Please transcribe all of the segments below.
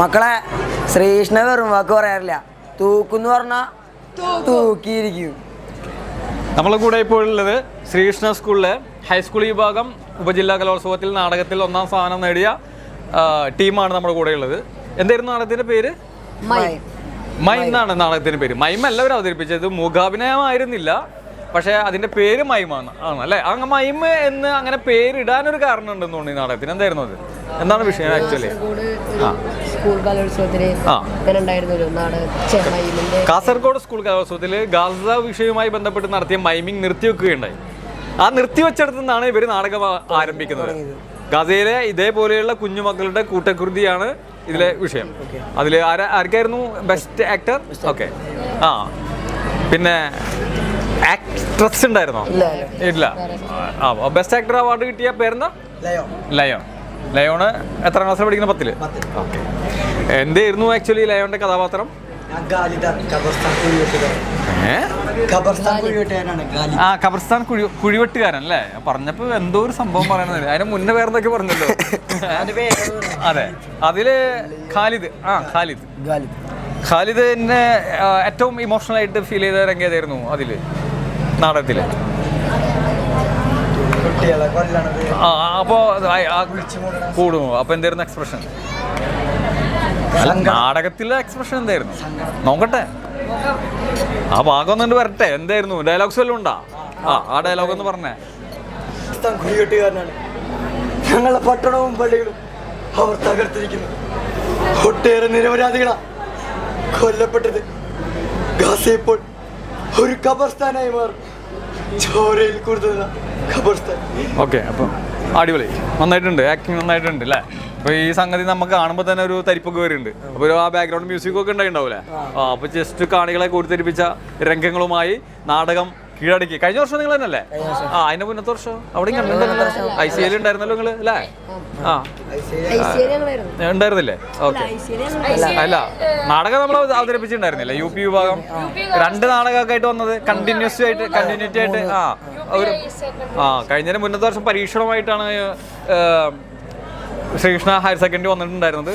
മക്കളെ ശ്രീകൃഷ്ണ വെറും വാക്ക് പറയാറില്ല. തൂക്കുന്ന് പറഞ്ഞാ തൂക്കിയിരിക്കും. നമ്മളെ കൂടെ ഇപ്പോൾ ഉള്ളത് ശ്രീകൃഷ്ണ സ്കൂളിലെ ഹൈസ്കൂൾ വിഭാഗം ഉപജില്ലാ കലോത്സവത്തിൽ നാടകത്തിൽ ഒന്നാം സ്ഥാനം നേടിയ ടീമാണ് നമ്മുടെ കൂടെ ഉള്ളത്. എന്തായിരുന്നു നാടകത്തിന്റെ പേര്? മൈം. എന്നാണ് നാടകത്തിന്റെ പേര്. മൈം എല്ലാവരും അവതരിപ്പിച്ചത്. മൂകാഭിനയമായിരുന്നില്ല പക്ഷേ അതിന്റെ പേര് മൈമാണ് ആണ് അല്ലേ? അങ്ങ് മൈം എന്ന് അങ്ങനെ പേരിടാനൊരു കാരണം ഉണ്ടെന്ന് തോന്നുന്നു ഈ നാടകത്തിന്. എന്തായിരുന്നു അത്? എന്താണ് വിഷയം ആക്ച്വലി ഒരു സ്കൂൾ കലോത്സവത്തിന് കാസർഗോഡ് സ്കൂൾ കലോത്സവത്തിൽ ഗാസ വിഷയവുമായി ബന്ധപ്പെട്ട് നടത്തിയ മൈമിംഗ് നിർത്തിവെക്കുകയുണ്ടായി. ആ നിർത്തിവെച്ചിടത്തു നിന്നാണ് ഇവർ നാടകം ആരംഭിക്കുന്നത്. ഗാസയിലെ ഇതേപോലെയുള്ള കുഞ്ഞുമക്കളുടെ കൂട്ടകൃതിയാണ് ഇതിലെ വിഷയം. അതിൽ ആരാ ആർക്കായിരുന്നു ബെസ്റ്റ് ആക്ടർ ഓക്കെ ആ. പിന്നെ ആക്ട്രസ് ഉണ്ടായിരുന്നോ? ഇല്ല ആ ബെസ്റ്റ് ആക്ടർ അവാർഡ് കിട്ടിയ പേരെന്താ? ലയോ ലയോണ് എത്ര ക്ലാസ്സിൽ പഠിക്കുന്ന പത്തിൽ? ഓക്കെ എന്തായിരുന്നു ആക്ച്വലി ലയോണിന്റെ കഥാപാത്രം? ആ ഖബർസ്ഥാൻ കുഴി കുഴിവെട്ടുകാരൻ അല്ലേ പറഞ്ഞപ്പോ എന്തോ ഒരു സംഭവം പറയണത് അതിന്. മുന്നേ വേറെന്തൊക്കെ പറഞ്ഞല്ലോ? അതെ. അതിൽ ഖാലിദ്. ആ ഖാലിദ്. ഖാലിദ് എന്നെ ഏറ്റവും ഇമോഷണൽ ആയിട്ട് ഫീൽ ചെയ്ത രംഗം ഏതായിരുന്നു അതിൽ നാടകത്തിൽ. ആ അപ്പോ കൂടുമോ അപ്പൊ എന്തായിരുന്നു എക്സ്പ്രഷൻ നാടകത്തിലെ എക്സ്പ്രഷൻ എന്തായിരുന്നു? നോക്കട്ടെ. ആ ഭാഗം ഒന്നുകൊണ്ട് വരട്ടെ. എന്തായിരുന്നു? ഡയലോഗ്സ് വല്ലതും ഉണ്ടാ? ആ ആ ഡയലോഗ് ഒന്ന് പറഞ്ഞേ. ഞങ്ങളുടെ പട്ടണവും പള്ളികളും അവർ തകർത്തിരിക്കുന്നു. ഒട്ടേറെ നിരപരാധികളാ കൊല്ലപ്പെട്ടത്. ഗാസ ഇപ്പോൾ ഒരു ഖബർസ്ഥാനായി മാറും. ചോരയിൽ കൂടുതൽ ഖബർസ്ഥാൻ. ഓക്കെ അപ്പം അടിപൊളി. നന്നായിട്ടുണ്ട്. ആക്ടിങ് നന്നായിട്ടുണ്ട് അല്ലേ? അപ്പൊ ഈ സംഗതി നമുക്ക് കാണുമ്പോൾ തന്നെ ഒരു തരിപ്പൊക്കെ വരുന്നുണ്ട് അപ്പൊ ആ ബാക്ക്ഗ്രൗണ്ട് മ്യൂസിക് ഒക്കെ ഉണ്ടായിണ്ടാവൂലേ? ആ. അപ്പൊ ജസ്റ്റ് കാണികളെ കൂടിത്തെരിപ്പിച്ച രംഗങ്ങളുമായി നാടകം കീഴടക്കി. കഴിഞ്ഞ വർഷം നിങ്ങൾ തന്നെയല്ലേ? ആ അതിന്റെ മുന്നത്തെ വർഷം? അവിടെ കണ്ടിട്ടുണ്ടല്ലോ ഐ സി എൽ ഉണ്ടായിരുന്നല്ലോ നിങ്ങൾ അല്ലേ? ആ. ഉണ്ടായിരുന്നില്ലേ? ഓക്കെ. അല്ല നാടകം നമ്മൾ അവതരിപ്പിച്ചിട്ടുണ്ടായിരുന്നില്ല? യു പി വിഭാഗം. രണ്ട് നാടകമൊക്കെ ആയിട്ട് വന്നത് കണ്ടിന്യൂസ് ആയിട്ട് കണ്ടിന്യൂറ്റി ആയിട്ട് ആ ഒരു ആ കഴിഞ്ഞതിന് മുന്നത്തെ വർഷം പരീക്ഷണമായിട്ടാണ് ശ്രീകൃഷ്ണ ഹയർ സെക്കൻഡറി വന്നിട്ടുണ്ടായിരുന്നത്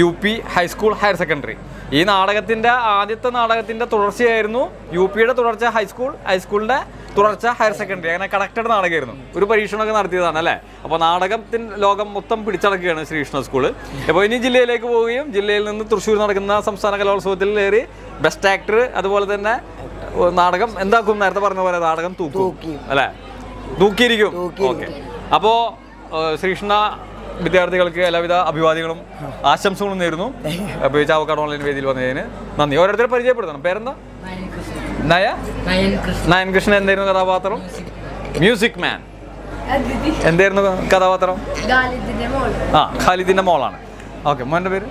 U P high school higher secondary. ഈ നാടകത്തിന്റെ ആദ്യത്തെ നാടകത്തിന്റെ തുടർച്ചയായിരുന്നു യു പിയുടെ തുടർച്ച ഹൈസ്കൂൾ ഹൈസ്കൂളിന്റെ തുടർച്ച ഹയർ സെക്കൻഡറി. അങ്ങനെ കണക്റ്റഡ് നാടകമായിരുന്നു. ഒരു പരീക്ഷണമൊക്കെ നടത്തിയതാണ് അല്ലേ? അപ്പോൾ നാടകത്തിന് ലോകം മൊത്തം പിടിച്ചടക്കുകയാണ് ശ്രീകൃഷ്ണ സ്കൂൾ. അപ്പോൾ ഇനി ജില്ലയിലേക്ക് പോവുകയും ജില്ലയിൽ നിന്ന് തൃശ്ശൂർ നടക്കുന്ന സംസ്ഥാന കലോത്സവത്തിൽ കയറി ബെസ്റ്റ് ആക്ടർ അതുപോലെ തന്നെ നാടകം എന്താക്കും? നേരത്തെ പറഞ്ഞ പോലെ നാടകം തൂക്കും. അല്ലേ? തൂക്കിയിരിക്കും. ഓക്കെ. അപ്പോൾ ശ്രീകൃഷ്ണ വിദ്യാർത്ഥികൾക്ക് എല്ലാവിധ അഭിവാദികളും ആശംസകളും നേരുന്നു. അപ്പോൾ ചാവക്കാട് ഓൺലൈൻ വേദിയിൽ വന്നതിന് നന്ദി. ഓരോരുത്തരെ പരിചയപ്പെടുത്തണം. പേരെന്താ? നയ? നയൻ കൃഷ്ണൻ എന്തായിരുന്നു കഥാപാത്രം? മ്യൂസിക് മാൻ എന്തായിരുന്നു കഥാപാത്രം? ആ ഖാലിദിന്റെ മോളാണ്. ഓക്കെ മോന്റെ പേര്?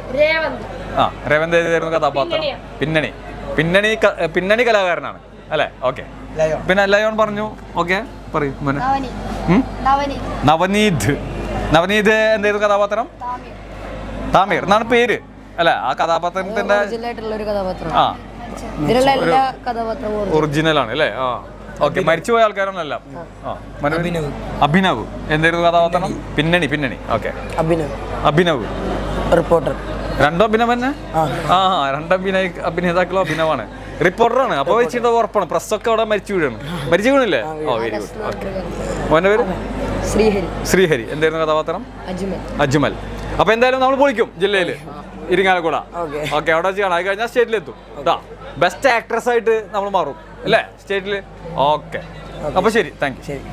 ആ രേവന്ത് ഏതായിരുന്നു കഥാപാത്രം? പിന്നണി. പിന്നണി. പിന്നണി കലാകാരനാണ്. അല്ലേ? ഓക്കെ. പിന്നെ ലയോൺ പറഞ്ഞു. ഓക്കെ പറയൂ മോനെ? നവനീത്. നവനീത് എന്തായിരുന്നു കഥാപാത്രം? താമീർ. എന്നാണ് പേര്? അല്ല ആ കഥാപാത്രത്തിന്റെ ആ. ഇതിലുള്ള എല്ലാ കഥാപാത്രവും ഒറിജിനൽ ആണ് അല്ലേ? ആ. ഓക്കെ മരിച്ചുപോയ ആൾക്കാരാണല്ല അഭിനവ്. എന്തായിരുന്നു കഥാപാത്രം? പിന്നണി പിന്നണി. ഓക്കെ. അഭിനവ്. അഭിനവ്. റിപ്പോർട്ടർ. രണ്ടോ അഭിനവ് തന്നെ? ആ. ആ രണ്ട് അഭിനയ അഭിനേതാക്കളും അഭിനവാണ്. റിപ്പോർട്ടറാണ്. അപ്പൊ വെച്ചിട്ട് ഉറപ്പാണ്. പ്രസ്സൊക്കെ അവിടെ മരിച്ചു വീഴാണ്. മരിച്ചു വീണില്ലേ? Oh very good. ഓക്കെ. മോന്റെ പേര്? ശ്രീഹരി. ശ്രീഹരി. എന്തായിരുന്നു കഥാപാത്രം? അജ്മൽ. അജ്മൽ. അപ്പൊ എന്തായാലും നമ്മൾ പൊളിക്കും ജില്ലയിൽ ഇരിങ്ങാലക്കുട. ഓക്കെ. അവിടെ വെച്ച് കാണാം. അത് കഴിഞ്ഞാൽ സ്റ്റേറ്റിലെത്തും. കേട്ടോ ബെസ്റ്റ് ആക്ട്രസ് ആയിട്ട് നമ്മൾ മാറും. അല്ലേ? സ്റ്റേറ്റിൽ ഓക്കെ. അപ്പൊ ശരി. താങ്ക് യു ശരി.